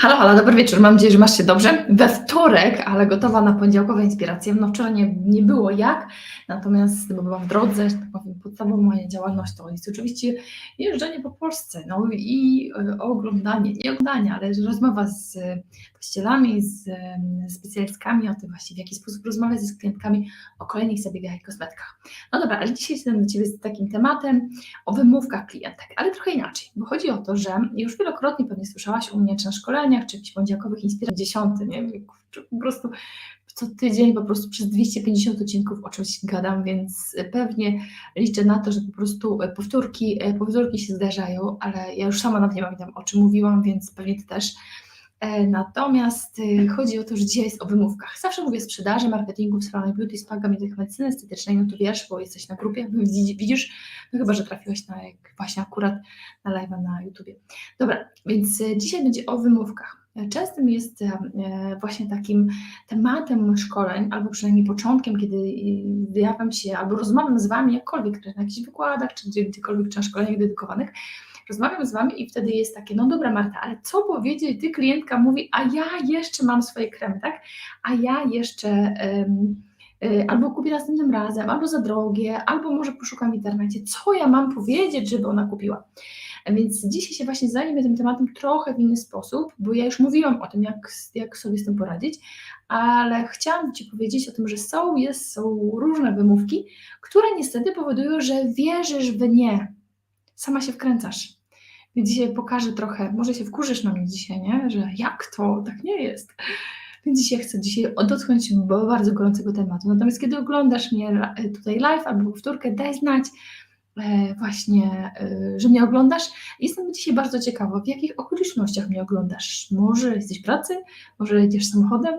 Halo, halo, dobry wieczór. Mam nadzieję, że masz się dobrze. We wtorek, ale gotowa na poniedziałkowe inspiracje. No wczoraj nie, nie było jak, natomiast bo byłam w drodze, tak powiem, podstawową moja działalność to jest oczywiście jeżdżenie po Polsce, no i y, oglądanie, nie oglądanie, ale rozmowa z właścicielami, z specjalistkami o tym właściwie, w jaki sposób rozmawiać z klientkami o kolejnych zabiegach i kosmetykach. No dobra, ale dzisiaj jestem do Ciebie z takim tematem o wymówkach klientek, ale trochę inaczej, bo chodzi o to, że już wielokrotnie pewnie słyszałaś u mnie, czy na szkoleniach, czy jakichś poniedziałkowych inspiracji, dziesiąty, nie wiem, po prostu co tydzień po prostu przez 250 odcinków o czymś gadam, więc pewnie liczę na to, że po prostu powtórki, powtórki się zdarzają, ale ja już sama nawet nie pamiętam o czym mówiłam, więc pewnie Ty też. E, Natomiast y, chodzi o to, że dzisiaj jest o wymówkach. Zawsze mówię sprzedaży, marketingu w salonie beauty, spa, gabinetach medycyny estetycznej, no to wiesz, bo jesteś na grupie, widzi- widzisz, no chyba, że trafiłeś na jak właśnie akurat na live na YouTubie. Dobra, więc y, dzisiaj będzie o wymówkach. Częstym jest e, właśnie takim tematem szkoleń, albo przynajmniej początkiem, kiedy y, zjawiam się, albo rozmawiam z Wami jakkolwiek, na jakichś wykładach, czy gdzie- gdziekolwiek, czy na szkoleniach dedykowanych, rozmawiam z Wami i wtedy jest takie, no dobra Marta, ale co powiedzieć, Ty klientka mówi, a ja jeszcze mam swoje kremy, tak? A ja jeszcze y, albo kupię następnym razem, albo za drogie, albo może poszukam w internecie, co ja mam powiedzieć, żeby ona kupiła. Więc dzisiaj się właśnie zajmę tym tematem trochę w inny sposób, bo ja już mówiłam o tym, jak, jak sobie z tym poradzić, ale chciałam Ci powiedzieć o tym, że są, jest, są różne wymówki, które niestety powodują, że wierzysz w nie. Sama się wkręcasz. Więc dzisiaj pokażę trochę, może się wkurzysz na mnie dzisiaj, nie? że jak to, tak nie jest. Więc dzisiaj chcę dzisiaj dotknąć bardzo gorącego tematu. Natomiast kiedy oglądasz mnie tutaj live albo powtórkę, daj znać e, właśnie, e, że mnie oglądasz. Jestem dzisiaj bardzo ciekawa, w jakich okolicznościach mnie oglądasz. Może jesteś w pracy, może jedziesz samochodem,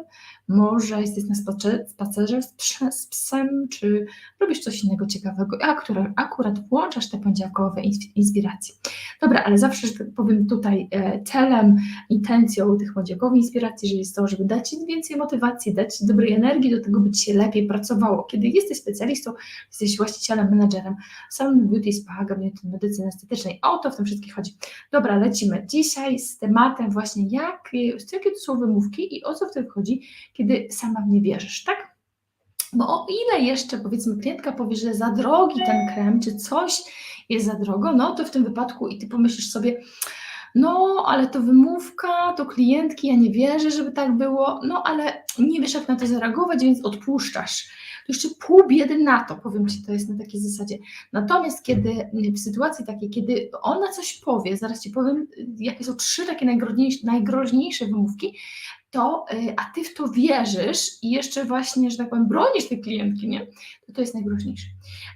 może jesteś na spacer- spacerze z, psem, czy robisz coś innego ciekawego, a akurat, akurat włączasz te poniedziałkowe ins- inspiracje. Dobra, ale zawsze, że tak powiem, tutaj e, celem, intencją tych poniedziałkowych inspiracji, że jest to, żeby dać Ci więcej motywacji, dać Ci dobrej energii do tego, by Ci się lepiej pracowało. Kiedy jesteś specjalistą, jesteś właścicielem, menedżerem salonu beauty, spa, gabinetu medycyny estetycznej, o to w tym wszystkim chodzi. Dobra, lecimy. Dzisiaj z tematem właśnie, jak, jakie to są wymówki i o co w tym chodzi, kiedy sama w nie wierzysz, tak? Bo o ile jeszcze powiedzmy klientka powie, że za drogi ten krem, czy coś jest za drogo, no to w tym wypadku i ty pomyślisz sobie, no ale to wymówka, to klientki, ja nie wierzę, żeby tak było, no ale nie wiesz jak na to zareagować, więc odpuszczasz. To jeszcze pół biedy na to, powiem Ci, to jest na takiej zasadzie. Natomiast kiedy w sytuacji takiej, kiedy ona coś powie, zaraz Ci powiem, jakie są trzy takie najgroźniejsze, najgroźniejsze wymówki, to, y, a ty w to wierzysz i jeszcze właśnie, że tak powiem, bronisz tej klientki, nie? To to jest najgroźniejsze.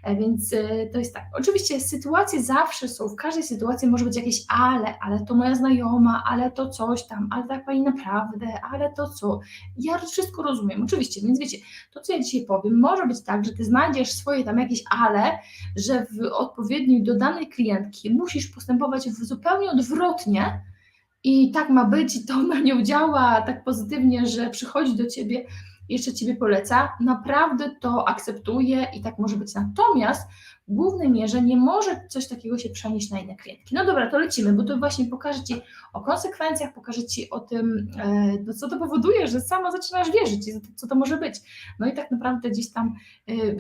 E, Więc y, to jest tak. Oczywiście sytuacje zawsze są, w każdej sytuacji może być jakieś ale, ale to moja znajoma, ale to coś tam, ale tak pani naprawdę, ale to co. Ja wszystko rozumiem, oczywiście, więc wiecie, to co ja dzisiaj powiem, może być tak, że ty znajdziesz swoje tam jakieś ale, że w odpowiedniej do danej klientki musisz postępować w zupełnie odwrotnie, i tak ma być, i to na nią działa tak pozytywnie, że przychodzi do ciebie, jeszcze ciebie poleca, naprawdę to akceptuje i tak może być. Natomiast w głównej mierze nie może coś takiego się przenieść na inne klientki. No dobra, to lecimy, bo to właśnie pokażę Ci o konsekwencjach, pokażę Ci o tym, e, no co to powoduje, że sama zaczynasz wierzyć i co to może być. No i tak naprawdę gdzieś tam e, e,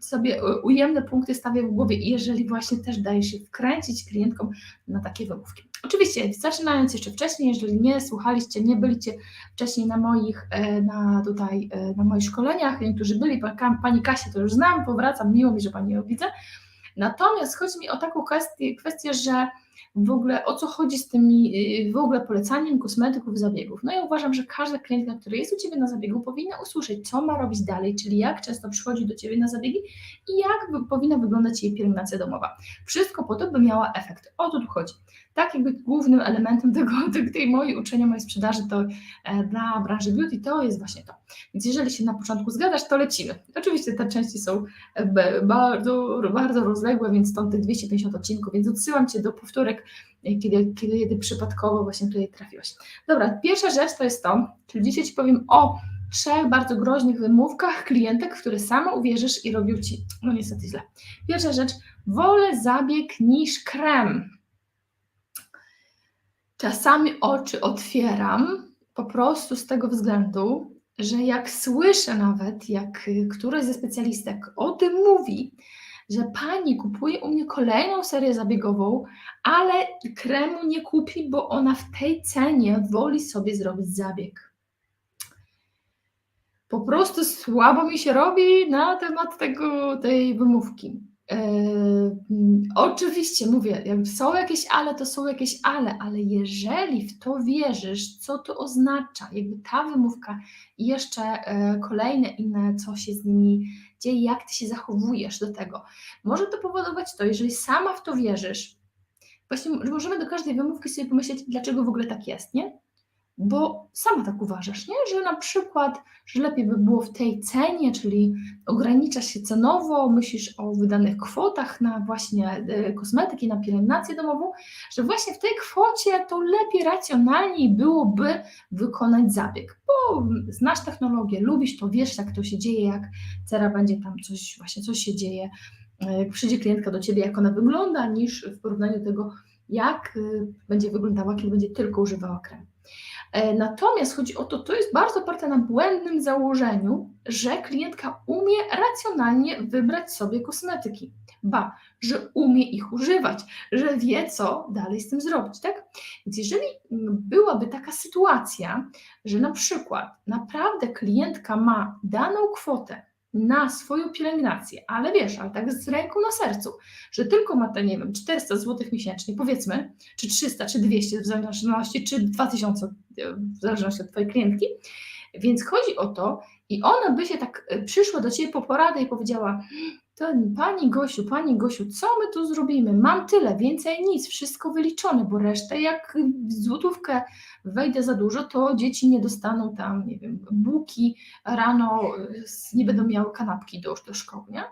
sobie ujemne punkty stawię w głowie, jeżeli właśnie też dajesz się wkręcić klientkom na takie wymówki. Oczywiście, zaczynając jeszcze wcześniej, jeżeli nie słuchaliście, nie byliście wcześniej na moich, e, na tutaj, e, na moich szkoleniach, niektórzy byli, pa- Pani Kasię to już znam, powracam, miło mi, że Pani ją widzę. Natomiast chodzi mi o taką kwestię, kwestię, że w ogóle o co chodzi z tymi y, w ogóle polecaniem kosmetyków, zabiegów. No ja uważam, że każda klientka, która jest u Ciebie na zabiegu, powinna usłyszeć, co ma robić dalej, czyli jak często przychodzi do Ciebie na zabiegi i jak powinna wyglądać jej pielęgnacja domowa. Wszystko po to, by miała efekt. O to tu chodzi. Tak jakby głównym elementem tego, tej- mojej uczenia, mojej sprzedaży to e, dla branży beauty to jest właśnie to. Więc jeżeli się na początku zgadzasz, to lecimy. Oczywiście te części są e, bardzo, bardzo rozległe, więc stąd tych 250 odcinków, więc odsyłam Cię do powtórek, e, kiedy, kiedy, przypadkowo właśnie tutaj trafiłaś. Dobra, pierwsza rzecz to jest to, czyli dzisiaj Ci powiem o trzech bardzo groźnych wymówkach klientek, w które sama uwierzysz i robią Ci, no niestety źle. Pierwsza rzecz, wolę zabieg niż krem. Czasami oczy otwieram po prostu z tego względu, że jak słyszę nawet, jak któraś ze specjalistek o tym mówi, że pani kupuje u mnie kolejną serię zabiegową, ale kremu nie kupi, bo ona w tej cenie woli sobie zrobić zabieg. Po prostu słabo mi się robi na temat tego, tej wymówki. Mm, oczywiście mówię, są jakieś ale, to są jakieś ale, ale jeżeli w to wierzysz, co to oznacza, jakby ta wymówka i jeszcze e, kolejne inne, co się z nimi dzieje, jak ty się zachowujesz do tego, może to powodować to, jeżeli sama w to wierzysz, właśnie możemy do każdej wymówki sobie pomyśleć, dlaczego w ogóle tak jest, nie? Bo sama tak uważasz, nie? że na przykład, że lepiej by było w tej cenie, czyli ograniczasz się cenowo, myślisz o wydanych kwotach na właśnie e, kosmetyki, na pielęgnację domową, że właśnie w tej kwocie to lepiej racjonalniej byłoby wykonać zabieg, bo znasz technologię, lubisz to, wiesz jak to się dzieje, jak cera będzie tam coś, właśnie coś się dzieje, e, jak przyjdzie klientka do Ciebie, jak ona wygląda, niż w porównaniu tego, jak e, będzie wyglądała, kiedy będzie tylko używała kremu. E, natomiast chodzi o to, to jest bardzo oparte na błędnym założeniu, że klientka umie racjonalnie wybrać sobie kosmetyki. Ba, że umie ich używać, że wie, co dalej z tym zrobić, tak? Więc jeżeli byłaby taka sytuacja, że na przykład naprawdę klientka ma daną kwotę na swoją pielęgnację, ale wiesz, ale tak z ręką na sercu, że tylko ma te, nie wiem, 400 zł miesięcznie, powiedzmy, czy 300, czy 200 w zależności, czy 2000 w zależności od Twojej klientki. Więc chodzi o to, i ona by się tak e, przyszła do Ciebie po poradę i powiedziała: Pani Gosiu, Pani Gosiu, co my tu zrobimy? Mam tyle, więcej nic, wszystko wyliczone, bo resztę, jak w złotówkę wejdę za dużo, to dzieci nie dostaną tam, nie wiem, bułki rano, nie będą miały kanapki do, do szkoły, nie?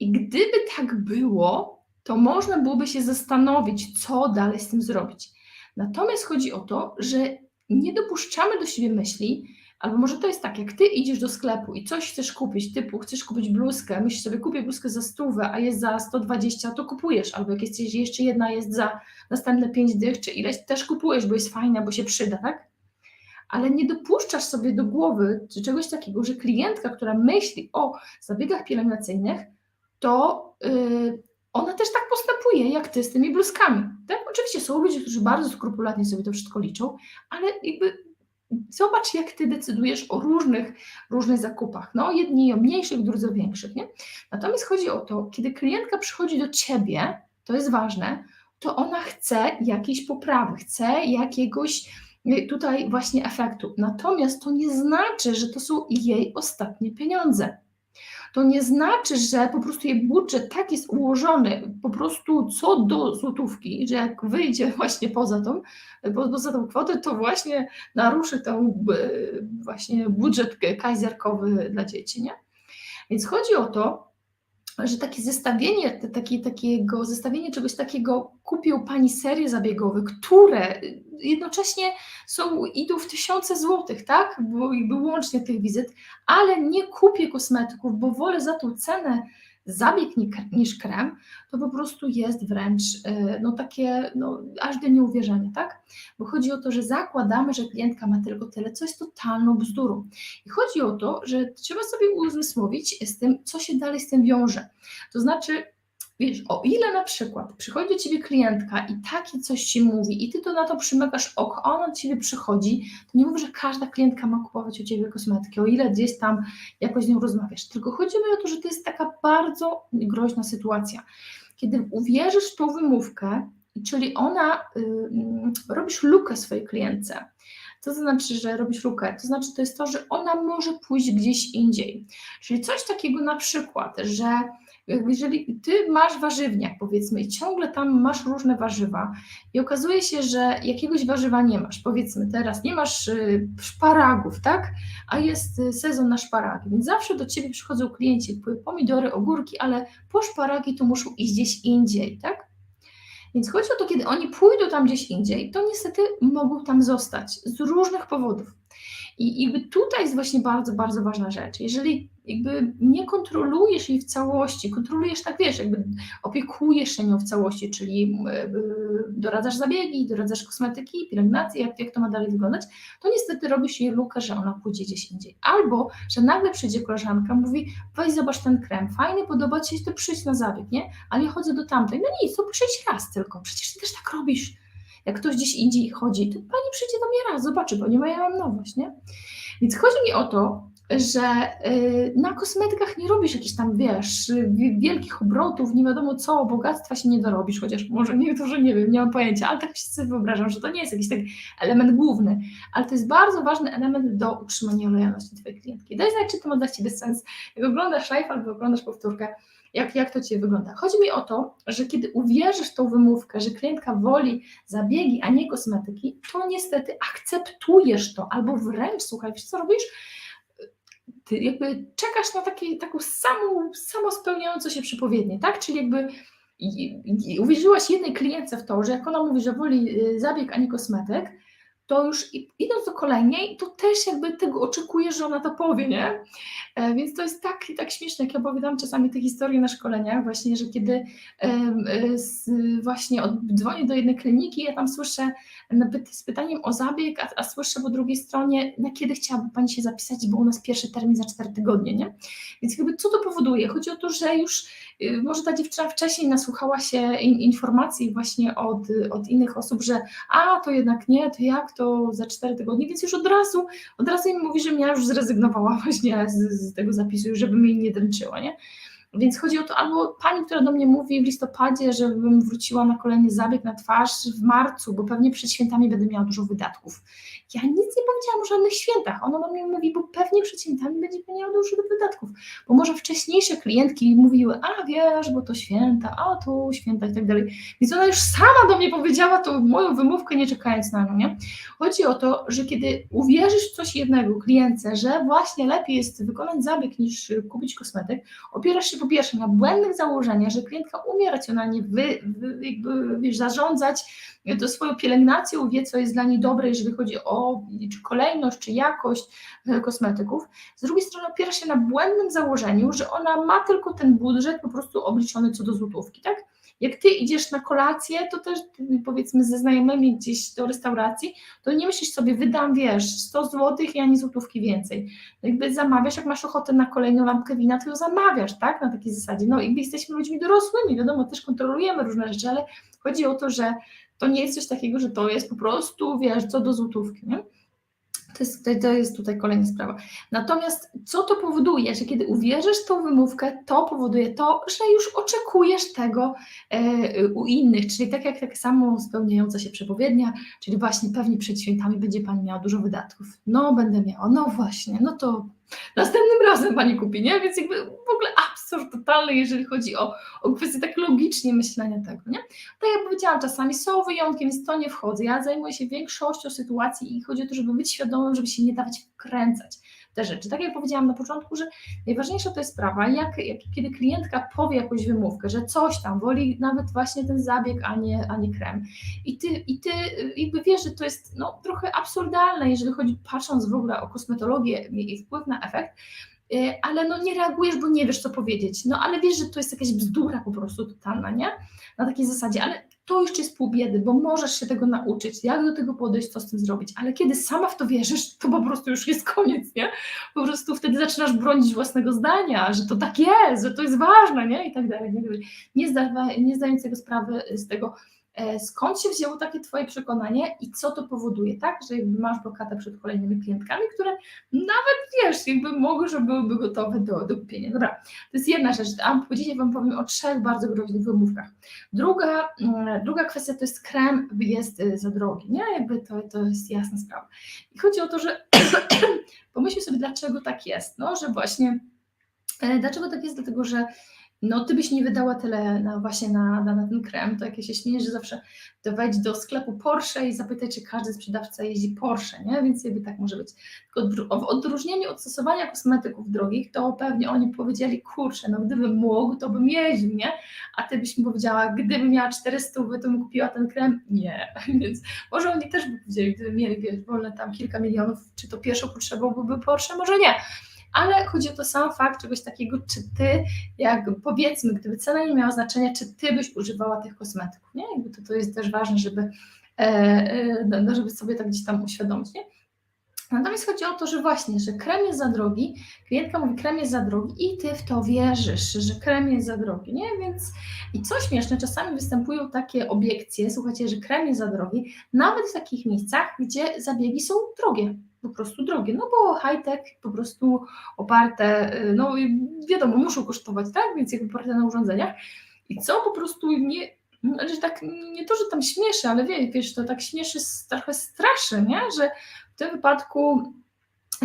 I gdyby tak było, to można byłoby się zastanowić, co dalej z tym zrobić. Natomiast chodzi o to, że nie dopuszczamy do siebie myśli, albo może to jest tak, jak ty idziesz do sklepu i coś chcesz kupić, typu chcesz kupić bluzkę, myślisz sobie, kupię bluzkę za stówę, a jest za 120, to kupujesz, albo jak jest jeszcze jedna jest za następne 5 dych, czy ileś, też kupujesz, bo jest fajna, bo się przyda, tak? Ale nie dopuszczasz sobie do głowy czy czegoś takiego, że klientka, która myśli o zabiegach pielęgnacyjnych, to yy, ona też tak postępuje, jak ty z tymi bluzkami. Tak? Oczywiście są ludzie, którzy bardzo skrupulatnie sobie to wszystko liczą, ale jakby zobacz, jak ty decydujesz o różnych, różnych zakupach. No, jedni o mniejszych, drudzy o większych. Nie? Natomiast chodzi o to, kiedy klientka przychodzi do ciebie, to jest ważne, to ona chce jakiejś poprawy, chce jakiegoś y, tutaj właśnie efektu. Natomiast to nie znaczy, że to są jej ostatnie pieniądze to nie znaczy, że po prostu jej budżet tak jest ułożony po prostu co do złotówki, że jak wyjdzie właśnie poza tą, poza tą kwotę, to właśnie naruszy ten właśnie budżet kajzerkowy dla dzieci, nie? Więc chodzi o to, że takie zestawienie, takie, takiego zestawienie czegoś takiego kupił pani serie zabiegowe, które jednocześnie są, idą w tysiące złotych, tak? Bo łącznie tych wizyt, ale nie kupię kosmetyków, bo wolę za tą cenę zabieg niż krem, to po prostu jest wręcz e, no takie, no, aż do nieuwierzenia, tak? Bo chodzi o to, że zakładamy, że klientka ma tylko tyle, co jest totalną bzdurą. I chodzi o to, że trzeba sobie uzmysłowić z tym, co się dalej z tym wiąże. To znaczy, Wiesz, o ile na przykład przychodzi do ciebie klientka i takie coś ci mówi, i ty to na to przymykasz oko, a ona do ciebie przychodzi, to nie mówię, że każda klientka ma kupować u ciebie kosmetyki, o ile gdzieś tam jakoś z nią rozmawiasz. Tylko chodzi mi o to, że to jest taka bardzo groźna sytuacja. Kiedy uwierzysz w tą wymówkę, czyli ona, robisz lukę swojej klientce, co to znaczy, że robisz lukę? To znaczy, to jest to, że ona może pójść gdzieś indziej. Czyli coś takiego na przykład, że jeżeli ty masz warzywniak, powiedzmy, i ciągle tam masz różne warzywa, i okazuje się, że jakiegoś warzywa nie masz, powiedzmy teraz nie masz y, szparagów, tak? A jest y, sezon na szparagi, więc zawsze do ciebie przychodzą klienci, pomidory, ogórki, ale po szparagi to muszą iść gdzieś indziej, tak? Więc chodzi o to, kiedy oni pójdą tam gdzieś indziej, to niestety mogą tam zostać z różnych powodów. I jakby tutaj jest właśnie bardzo, bardzo ważna rzecz. Jeżeli jakby nie kontrolujesz jej w całości, kontrolujesz tak, wiesz, jakby opiekujesz się nią w całości, czyli e, doradzasz zabiegi, doradzasz kosmetyki, pielęgnację, jak, jak to ma dalej wyglądać, to niestety robisz jej lukę, że ona pójdzie gdzieś indziej. Albo, że nagle przyjdzie koleżanka, mówi, weź zobacz ten krem, fajny, podoba Ci się, to przyjdź na zabieg, nie? Ale ja chodzę do tamtej, no nic, to przyjdź raz tylko, przecież Ty też tak robisz. Jak ktoś gdzieś indziej chodzi, to pani przyjdzie do mnie raz, zobaczy, bo nie ma, ja mam nowość, nie? Więc chodzi mi o to, że y, na kosmetykach nie robisz jakichś tam, wiesz, wielkich obrotów, nie wiadomo co, bogactwa się nie dorobisz, chociaż może niektórzy nie wiem, nie mam pojęcia, ale tak się sobie wyobrażam, że to nie jest jakiś taki element główny, ale to jest bardzo ważny element do utrzymania lojalności Twojej klientki. Daj znać, czy to ma dla Ciebie sens. Jak oglądasz live albo oglądasz powtórkę, jak, jak to Ci wygląda? Chodzi mi o to, że kiedy uwierzysz tą wymówkę, że klientka woli zabiegi, a nie kosmetyki, to niestety akceptujesz to, albo wręcz, słuchaj, wiesz co robisz? Ty jakby czekasz na taki, taką samą, samospełniającą się przepowiednię, tak? Czyli jakby i, i uwierzyłaś jednej klientce w to, że jak ona mówi, że woli y, zabieg, a nie kosmetyk, to już idąc do kolejnej, to też jakby tego oczekujesz, że ona to powie, nie? E, więc to jest tak, tak śmieszne, jak ja opowiadam czasami te historie na szkoleniach, właśnie, że kiedy e, właśnie dzwonię do jednej kliniki, ja tam słyszę z pytaniem o zabieg, a, a słyszę po drugiej stronie, na kiedy chciałaby Pani się zapisać, bo u nas pierwszy termin za cztery tygodnie, nie? Więc jakby co to powoduje? Chodzi o to, że już y, może ta dziewczyna wcześniej nasłuchała się informacji właśnie od, od innych osób, że a, to jednak nie, to jak, to za cztery tygodnie, więc już od razu, od razu im mówi, że ja już zrezygnowała właśnie z, z tego zapisu, żeby mi nie dręczyła, nie? Więc chodzi o to, albo pani, która do mnie mówi w listopadzie, żebym wróciła na kolejny zabieg na twarz w marcu, bo pewnie przed świętami będę miała dużo wydatków. Ja nic nie powiedziałam o żadnych świętach. Ona do mnie mówi, bo pewnie przed świętami będzie miała dużo wydatków. Bo może wcześniejsze klientki mówiły, a wiesz, bo to święta, a tu święta i tak dalej. Więc ona już sama do mnie powiedziała tą moją wymówkę, nie czekając na nią, nie? Chodzi o to, że kiedy uwierzysz w coś jednego klientce, że właśnie lepiej jest wykonać zabieg niż kupić kosmetyk, opierasz się po pierwsze na błędnych założeniach, że klientka umie racjonalnie wy, wy, jakby, wiesz, zarządzać to swoją pielęgnacją, wie, co jest dla niej dobre, jeżeli chodzi o czy kolejność, czy jakość e, kosmetyków. Z drugiej strony opiera się na błędnym założeniu, że ona ma tylko ten budżet po prostu obliczony co do złotówki, tak? Jak ty idziesz na kolację, to też powiedzmy ze znajomymi gdzieś do restauracji, to nie myślisz sobie, wydam, wiesz, 100 zł i ani złotówki więcej. No jakby zamawiasz, jak masz ochotę na kolejną lampkę wina, to ją zamawiasz, tak? Na takiej zasadzie. No jakby jesteśmy ludźmi dorosłymi, wiadomo, też kontrolujemy różne rzeczy, ale chodzi o to, że to nie jest coś takiego, że to jest po prostu, wiesz, co do złotówki, nie? To jest, to jest tutaj kolejna sprawa. Natomiast co to powoduje, że kiedy uwierzysz tą wymówkę, to powoduje to, że już oczekujesz tego e, u innych, czyli tak jak tak samo spełniająca się przepowiednia, czyli właśnie pewnie przed świętami będzie Pani miała dużo wydatków. No będę miała, no właśnie, no to następnym razem Pani kupi, nie? Więc jakby w ogóle absurd totalny, jeżeli chodzi o, o kwestię tak logicznie myślenia tego, nie? Tak jak powiedziałam, czasami są wyjątki, więc to nie wchodzę. Ja zajmuję się większością sytuacji i chodzi o to, żeby być świadomym, żeby się nie dawać wkręcać te rzeczy. Tak jak powiedziałam na początku, że najważniejsza to jest sprawa, jak, jak, kiedy klientka powie jakąś wymówkę, że coś tam woli nawet właśnie ten zabieg, a nie, a nie krem. I ty, I ty jakby wiesz, że to jest no, trochę absurdalne, jeżeli chodzi, patrząc w ogóle o kosmetologię i wpływ na efekt, ale no nie reagujesz, bo nie wiesz, co powiedzieć. No ale wiesz, że to jest jakaś bzdura po prostu totalna, nie? Na takiej zasadzie, ale to jeszcze jest pół biedy, bo możesz się tego nauczyć, jak do tego podejść, co z tym zrobić, ale kiedy sama w to wierzysz, to po prostu już jest koniec, nie? Po prostu wtedy zaczynasz bronić własnego zdania, że to tak jest, że to jest ważne, nie? I tak dalej. Nie, nie, zdając sobie sprawy z tego, skąd się wzięło takie Twoje przekonanie i co to powoduje, tak? Że jakby masz blokadę przed kolejnymi klientkami, które nawet wiesz, jakby mogły, że byłyby gotowe do, do kupienia. Dobra, to jest jedna rzecz, a dzisiaj Wam powiem o trzech bardzo groźnych wymówkach. Druga, mm, druga kwestia to jest krem jest y, za drogi, nie? Jakby to, to jest jasna sprawa. I chodzi o to, że pomyśl sobie, dlaczego tak jest, no, że właśnie, e, dlaczego tak jest, dlatego, że no ty byś nie wydała tyle na, właśnie na, na, na ten krem, to jak ja się śmieję, że zawsze to wejdź do sklepu Porsche i zapytaj, czy każdy sprzedawca jeździ Porsche, nie? Więc jakby tak może być. Tylko w odróżnieniu od stosowania kosmetyków drogich, to pewnie oni powiedzieli, kurczę, no gdybym mógł, to bym jeździł, nie? A ty byś mi powiedziała, gdybym miała 400, to bym kupiła ten krem? Nie. Więc może oni też by powiedzieli, gdyby mieli, wiesz, wolne tam kilka milionów, czy to pierwszą potrzebą byłby Porsche? Może nie ale chodzi o to sam fakt czegoś takiego, czy ty, jak powiedzmy, gdyby cena nie miała znaczenia, czy ty byś używała tych kosmetyków, nie? Jakby to, to jest też ważne, żeby, e, e, no, żeby sobie tak gdzieś tam uświadomić, nie? Natomiast chodzi o to, że właśnie, że krem jest za drogi, klientka mówi, krem jest za drogi i ty w to wierzysz, że krem jest za drogi, nie? Więc i co śmieszne, czasami występują takie obiekcje, słuchajcie, że krem jest za drogi, nawet w takich miejscach, gdzie zabiegi są drogie, po prostu drogie, no bo high-tech po prostu oparte, y, no wiadomo, muszą kosztować, tak, więc jakby oparte na urządzeniach. I co po prostu nie, znaczy tak, nie to, że tam śmieszy, ale wie, wiesz, to tak śmieszy, trochę straszy, nie, że w tym wypadku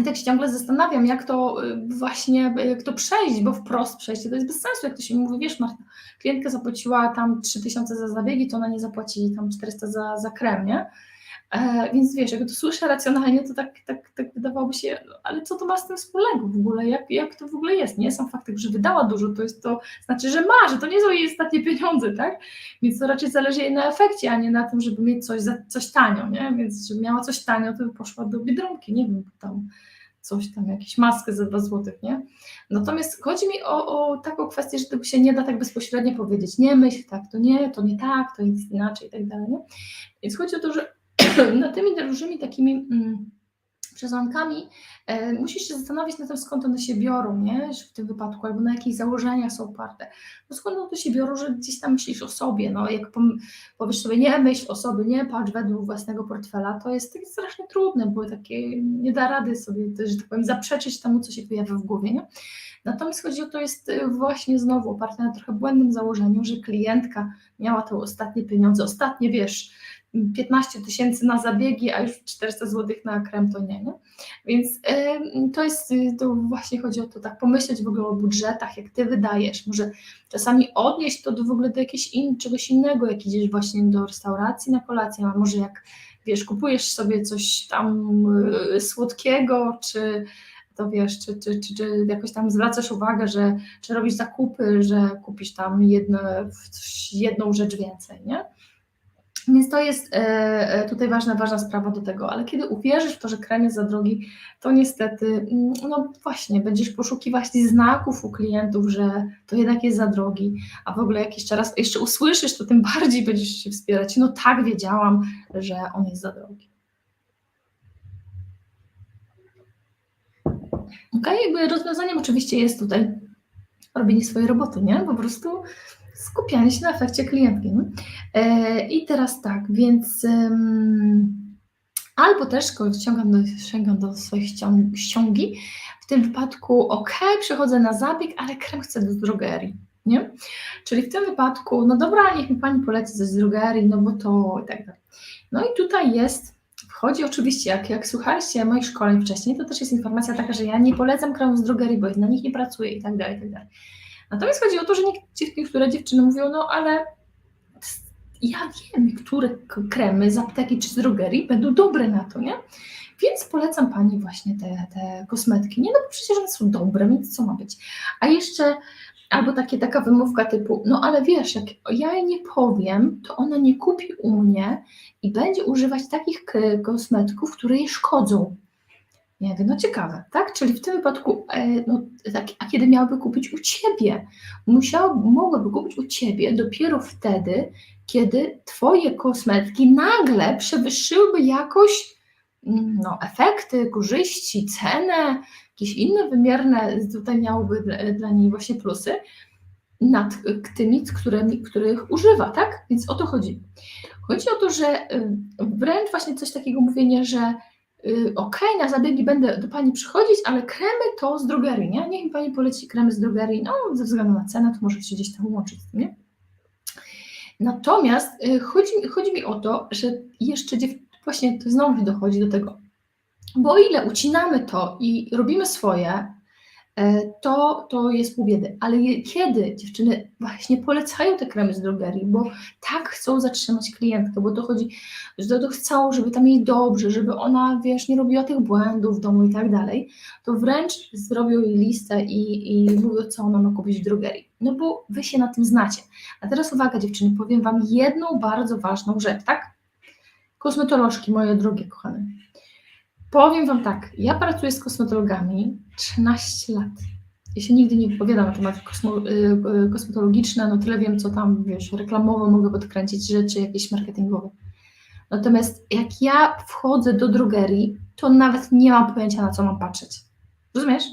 tak się ciągle zastanawiam, jak to y, właśnie, jak to przejść, bo wprost przejście to jest bez sensu, jak to się mówi, wiesz Marta, klientka zapłaciła tam 3000 za zabiegi, to ona nie zapłaci tam 400 za, za krem, nie? E, więc wiesz, jak to słyszę racjonalnie, to tak, tak, tak wydawałoby się, ale co to ma z tym wspólnego w ogóle, jak, jak to w ogóle jest, nie? Sam fakt, że wydała dużo, to jest to, znaczy, że ma, że to nie są jej ostatnie pieniądze, tak? Więc to raczej zależy jej na efekcie, a nie na tym, żeby mieć coś, coś tanio, nie? Więc, żeby miała coś tanio, to by poszła do Biedronki, nie wiem, tam coś tam, jakieś maskę za 2 zł, nie? Natomiast chodzi mi o, o taką kwestię, że tego się nie da tak bezpośrednio powiedzieć, nie myśl, tak, to nie, to nie tak, to jest inaczej i tak dalej, nie? Więc chodzi o to, że nad tymi różnymi takimi mm, przesłankami e, musisz się zastanowić nad tym, skąd one się biorą, nie? w tym wypadku, albo na jakich założeniach są oparte. No skąd one się biorą, że gdzieś tam myślisz o sobie, no jak powiesz sobie, nie myśl o sobie, nie patrz według własnego portfela, to jest takie strasznie trudne, bo takie nie da rady sobie, że tak powiem, zaprzeczyć temu, co się pojawia w głowie, nie? Natomiast chodzi o to, jest e, właśnie znowu oparte na trochę błędnym założeniu, że klientka miała te ostatnie pieniądze, ostatnie, wiesz, 15 tysięcy na zabiegi, a już 400 zł na krem to nie, nie? Więc y, to jest, y, to właśnie chodzi o to, tak pomyśleć w ogóle o budżetach, jak Ty wydajesz, może czasami odnieść to do w ogóle do jakiegoś in, czegoś innego, jak idziesz właśnie do restauracji na kolację, a może jak, wiesz, kupujesz sobie coś tam y, słodkiego, czy to wiesz, czy, czy, czy, czy jakoś tam zwracasz uwagę, że czy robisz zakupy, że kupisz tam jedno, jedną rzecz więcej, nie? Więc to jest e, e, tutaj ważna, ważna sprawa do tego, ale kiedy uwierzysz w to, że krem jest za drogi, to niestety, mm, no właśnie, będziesz poszukiwać znaków u klientów, że to jednak jest za drogi, a w ogóle jak jeszcze raz jeszcze usłyszysz, to tym bardziej będziesz się wspierać. No tak, wiedziałam, że on jest za drogi. Ok, jakby rozwiązaniem oczywiście jest tutaj robienie swojej roboty, nie? Po prostu skupianie się na efekcie klientki. E, I teraz tak, więc albo też sięgam do, sięgam do swoich ściągi, w tym wypadku ok, przechodzę na zabieg, ale krem chcę do drogerii. Nie? Czyli w tym wypadku, no dobra, niech mi Pani poleci coś z drogerii, no bo to i tak dalej. No i tutaj jest, wchodzi oczywiście, jak, jak słuchaliście moich szkoleń wcześniej, to też jest informacja taka, że ja nie polecam kremów z drogerii, bo na nich nie pracuję i tak dalej, i tak dalej. Natomiast chodzi o to, że niektóre dziewczyny mówią, no ale ja wiem, które kremy z apteki czy z drogerii będą dobre na to, nie? Więc polecam Pani właśnie te, te kosmetki. Nie, no bo przecież one są dobre, więc co ma być? A jeszcze albo takie, taka wymówka typu, no ale wiesz, jak ja jej nie powiem, to ona nie kupi u mnie i będzie używać takich kosmetyków, które jej szkodzą. Ja no ciekawe, tak? Czyli w tym wypadku, e, no, tak, a kiedy miałaby kupić u ciebie? Musiał, mogłaby kupić u ciebie dopiero wtedy, kiedy twoje kosmetki nagle przewyższyłyby jakoś mm, no, efekty, korzyści, cenę, jakieś inne wymierne tutaj miałoby dla, dla niej właśnie plusy nad tymi, którymi, których używa, tak? Więc o to chodzi. Chodzi o to, że y, wręcz właśnie coś takiego mówienie, że Y, ok, na zabiegi będę do Pani przychodzić, ale kremy to z drogerii, nie? Niech mi Pani poleci kremy z drogerii, no ze względu na cenę, to może się gdzieś tam łączyć nie? Natomiast y, chodzi, chodzi mi o to, że jeszcze właśnie to znowu dochodzi do tego, bo o ile ucinamy to i robimy swoje, to, to jest pół biedy. Ale kiedy dziewczyny właśnie polecają te kremy z drogerii, bo tak chcą zatrzymać klientkę, bo to chodzi, że to chcą, żeby tam jej dobrze, żeby ona, wiesz, nie robiła tych błędów w domu i tak dalej, to wręcz zrobią jej listę i, i mówią, co ona ma kupić w drogerii. No bo wy się na tym znacie. A teraz uwaga dziewczyny, powiem wam jedną bardzo ważną rzecz, tak? Kosmetolożki moje drogie kochane. Powiem Wam tak, ja pracuję z kosmetologami 13 lat. Ja się nigdy nie wypowiadam na tematy kosmo, y, y, kosmetologiczne, no tyle wiem, co tam, wiesz, reklamowo mogę podkręcić rzeczy jakieś marketingowe. Natomiast jak ja wchodzę do drogerii, to nawet nie mam pojęcia, na co mam patrzeć. Rozumiesz?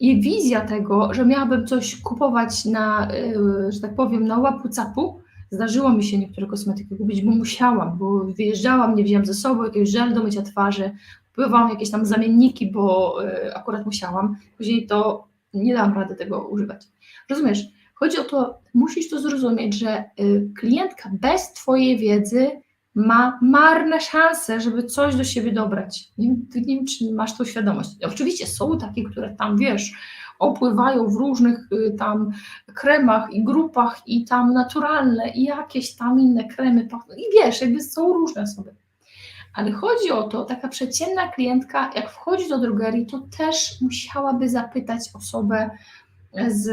I wizja tego, że miałabym coś kupować na, y, że tak powiem, na łapu capu, Zdarzyło mi się niektóre kosmetyki kupić, bo musiałam, bo wyjeżdżałam, nie wzięłam ze sobą jakiegoś żel do mycia twarzy, kupowałam jakieś tam zamienniki, bo y, akurat musiałam. Później to nie dałam rady tego używać. Rozumiesz? Chodzi o to, musisz to zrozumieć, że y, klientka bez Twojej wiedzy ma marne szanse, żeby coś do siebie dobrać. Nie, nie wiem, czy masz tą świadomość. Oczywiście są takie, które tam, wiesz, opływają w różnych y, tam kremach i grupach i tam naturalne i jakieś tam inne kremy i wiesz, jakby są różne osoby. Ale chodzi o to, taka przeciętna klientka, jak wchodzi do drogerii, to też musiałaby zapytać osobę z,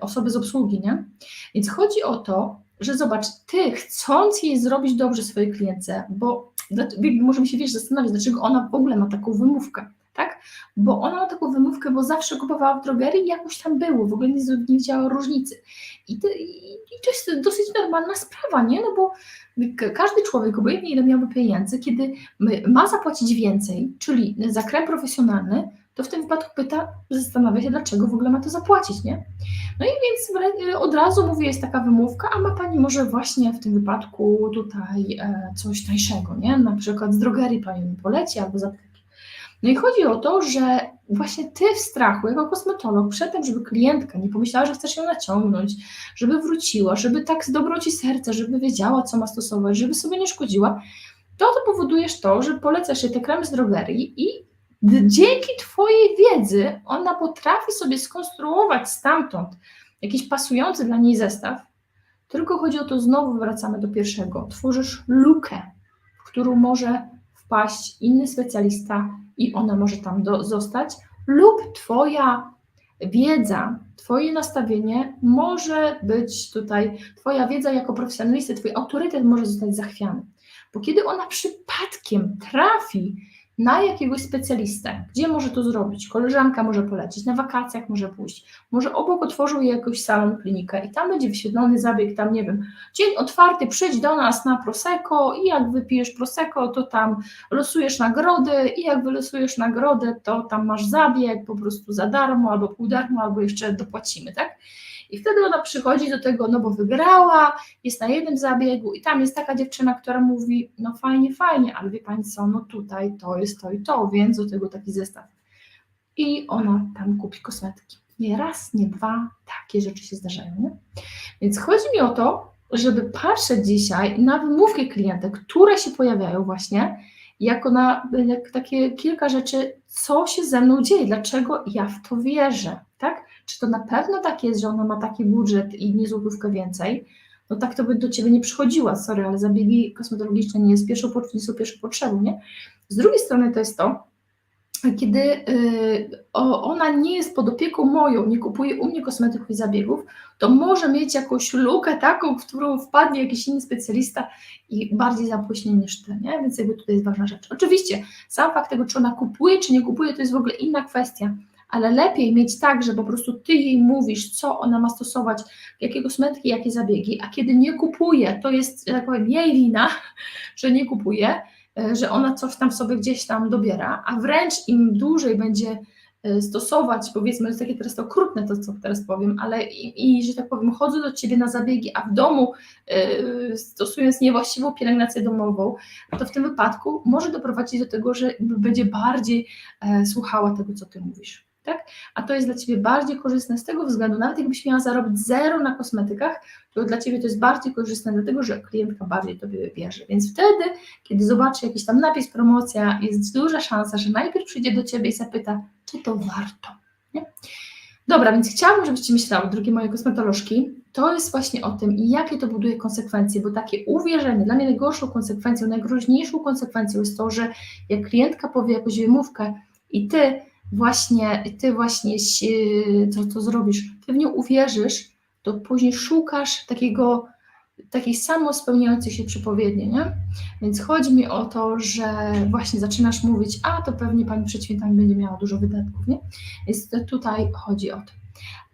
osoby z obsługi, nie? Więc chodzi o to, że zobacz, ty chcąc jej zrobić dobrze swojej klientce, bo możemy się wiesz, zastanawiać, dlaczego ona w ogóle ma taką wymówkę? Bo ona ma taką wymówkę, bo zawsze kupowała w drogerii i jakoś tam było, w ogóle nie, nie widziała różnicy. I to, i, to jest dosyć normalna sprawa, nie? No bo każdy człowiek, obojętnie ile miałby pieniędzy, kiedy ma zapłacić więcej, czyli za krem profesjonalny, to w tym wypadku pyta, zastanawia się, dlaczego w ogóle ma to zapłacić, nie? No i więc od razu mówię, jest taka wymówka, a ma Pani może właśnie w tym wypadku tutaj e, coś tańszego, nie? Na przykład z drogerii Pani mi poleci albo za no i chodzi o to, że właśnie ty w strachu, jako kosmetolog, przed tym, żeby klientka nie pomyślała, że chcesz ją naciągnąć, żeby wróciła, żeby tak z dobroci serca, żeby wiedziała, co ma stosować, żeby sobie nie szkodziła, to, to powodujesz to, że polecasz jej te kremy z drogerii i dzięki Twojej wiedzy ona potrafi sobie skonstruować stamtąd jakiś pasujący dla niej zestaw, tylko chodzi o to, znowu wracamy do pierwszego. Tworzysz lukę, w którą może wpaść inny specjalista i ona może tam do, zostać, lub Twoja wiedza, Twoje nastawienie może być tutaj, Twoja wiedza jako profesjonalisty, Twój autorytet może zostać zachwiany. Bo kiedy ona przypadkiem trafi na jakiegoś specjalistę, gdzie może to zrobić, koleżanka może polecić, na wakacjach może pójść, może obok otworzył jej jakiś salon, klinikę i tam będzie wyświetlony zabieg, tam nie wiem, dzień otwarty, przyjdź do nas na Prosecco i jak wypijesz Prosecco, to tam losujesz nagrody i jak wylosujesz nagrodę, to tam masz zabieg po prostu za darmo, albo pół darmo, albo jeszcze dopłacimy, tak? I wtedy ona przychodzi do tego, no bo wygrała, jest na jednym zabiegu i tam jest taka dziewczyna, która mówi, no fajnie, fajnie, ale wie Pani co, no tutaj to jest to i to, więc do tego taki zestaw. I ona tam kupi kosmetyki. Nie raz, nie dwa, takie rzeczy się zdarzają. Nie? Więc chodzi mi o to, żeby patrzeć dzisiaj na wymówki klientek, które się pojawiają właśnie, jako na jak takie kilka rzeczy, co się ze mną dzieje, dlaczego ja w to wierzę? Czy to na pewno tak jest, że ona ma taki budżet i nie złotówkę więcej? No tak to by do Ciebie nie przychodziła, sorry, ale zabiegi kosmetologiczne nie, jest pierwszą, nie są pierwszą potrzebą, nie? Z drugiej strony to jest to, kiedy y, ona nie jest pod opieką moją, nie kupuje u mnie kosmetyków i zabiegów, to może mieć jakąś lukę taką, w którą wpadnie jakiś inny specjalista i bardziej zapłyśnie niż ty, nie? Więc jakby tutaj jest ważna rzecz. Oczywiście sam fakt tego, czy ona kupuje, czy nie kupuje, to jest w ogóle inna kwestia, ale lepiej mieć tak, że po prostu ty jej mówisz, co ona ma stosować, jakie kosmetyki, jakie zabiegi, a kiedy nie kupuje, to jest, tak powiem, jej wina, że nie kupuje, e, że ona coś tam sobie gdzieś tam dobiera, a wręcz im dłużej będzie e, stosować, powiedzmy, jest takie teraz to okrutne to, co teraz powiem, ale i, i że tak powiem, chodzę do Ciebie na zabiegi, a w domu y, stosując niewłaściwą pielęgnację domową, to w tym wypadku może doprowadzić do tego, że będzie bardziej słuchała tego, co Ty mówisz tak? A to jest dla Ciebie bardziej korzystne z tego względu, nawet jakbyś miała zarobić zero na kosmetykach, to dla Ciebie to jest bardziej korzystne, dlatego że klientka bardziej Tobie wybierze. Więc wtedy, kiedy zobaczy jakiś tam napis, promocja, jest duża szansa, że najpierw przyjdzie do Ciebie i zapyta, czy to warto. Nie? Dobra, więc chciałabym, żebyście myślały, drogie moje kosmetolożki, to jest właśnie o tym, jakie to buduje konsekwencje, bo takie uwierzenie, dla mnie najgorszą konsekwencją, najgroźniejszą konsekwencją jest to, że jak klientka powie jakąś wymówkę i ty właśnie, ty właśnie to, to zrobisz, ty w nią uwierzysz, to później szukasz takiego, takiej samo spełniającej się przepowiedni, nie? Więc chodzi mi o to, że właśnie zaczynasz mówić, a to pewnie pani przed świętami będzie miała dużo wydatków, nie? Więc tutaj chodzi o to.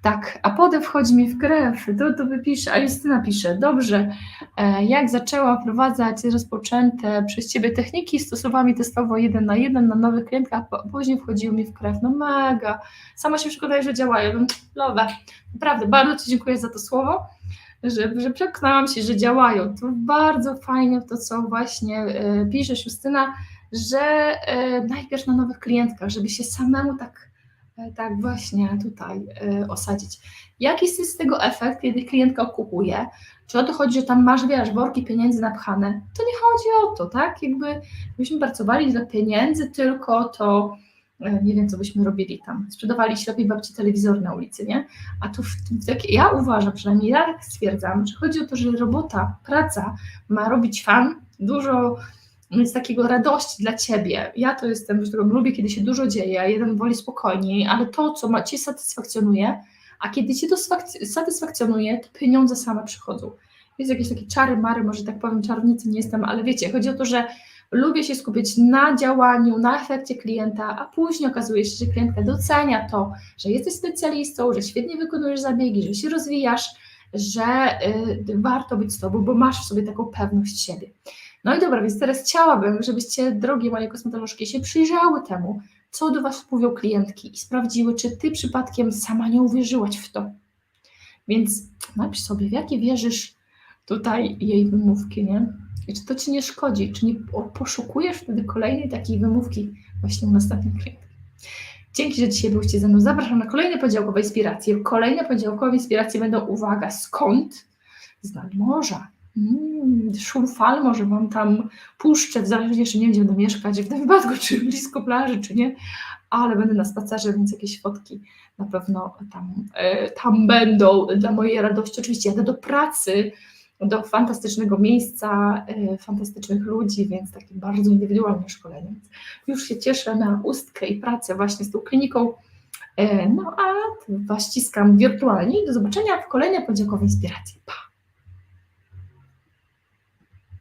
Tak, a potem wchodzi mi w krew, to, to wypisze, a Justyna pisze, dobrze, e, jak zaczęła wprowadzać rozpoczęte przez Ciebie techniki, stosowami testowo jeden na jeden na nowych klientkach, a później wchodziły mi w krew, no mega, sama się przekonaje, że działają, no lowe, naprawdę, bardzo Ci dziękuję za to słowo, że, że przekonałam się, że działają, to bardzo fajnie to, co właśnie e, piszesz Justyna, że e, najpierw na nowych klientkach, żeby się samemu tak tak, właśnie tutaj y, osadzić. Jaki jest z tego efekt, kiedy klientka kupuje? Czy o to chodzi, że tam masz, wiesz, worki pieniędzy napchane? To nie chodzi o to, tak? Jakby byśmy pracowali dla pieniędzy, tylko to e, nie wiem, co byśmy robili tam. Sprzedawali ślepej babci telewizor na ulicy, nie? A tu w, w takie, ja uważam, przynajmniej ja tak stwierdzam, że chodzi o to, że robota, praca ma robić fan, dużo z takiego radości dla ciebie. Ja to jestem, że lubię, kiedy się dużo dzieje, jeden woli spokojniej, ale to, co ma cię satysfakcjonuje, a kiedy cię to satysfakcjonuje, to pieniądze same przychodzą. Jest jakieś takie czary, mary, może tak powiem, czarnicy nie jestem, ale wiecie, chodzi o to, że lubię się skupić na działaniu, na efekcie klienta, a później okazuje się, że klientka docenia to, że jesteś specjalistą, że świetnie wykonujesz zabiegi, że się rozwijasz, że y, warto być z tobą, bo masz w sobie taką pewność siebie. No i dobra, więc teraz chciałabym, żebyście, drogie moje kosmetolożki, się przyjrzały temu, co do Was mówią klientki i sprawdziły, czy Ty przypadkiem sama nie uwierzyłaś w to. Więc napisz sobie, w jakie wierzysz tutaj jej wymówki, nie? I czy to Ci nie szkodzi? Czy nie poszukujesz wtedy kolejnej takiej wymówki właśnie u następnych klientów? Dzięki, że dzisiaj byliście ze mną. Zapraszam na kolejne podziałkowe inspiracje. Kolejne podziałkowe inspiracje będą, uwaga, skąd? Z nadmorza. Mm, szum fal może Wam tam puszczę, w zależności czy nie będę mieszkać, w tym wypadku czy blisko plaży, czy nie, ale będę na spacerze, więc jakieś fotki na pewno tam, e, tam będą dla mojej radości. Oczywiście jadę do pracy, do fantastycznego miejsca, e, fantastycznych ludzi, więc takie bardzo indywidualne szkolenie. Już się cieszę na ustkę i pracę właśnie z tą kliniką. E, no a Was ściskam wirtualnie do zobaczenia w kolejnej podziałkowej inspiracji. Pa!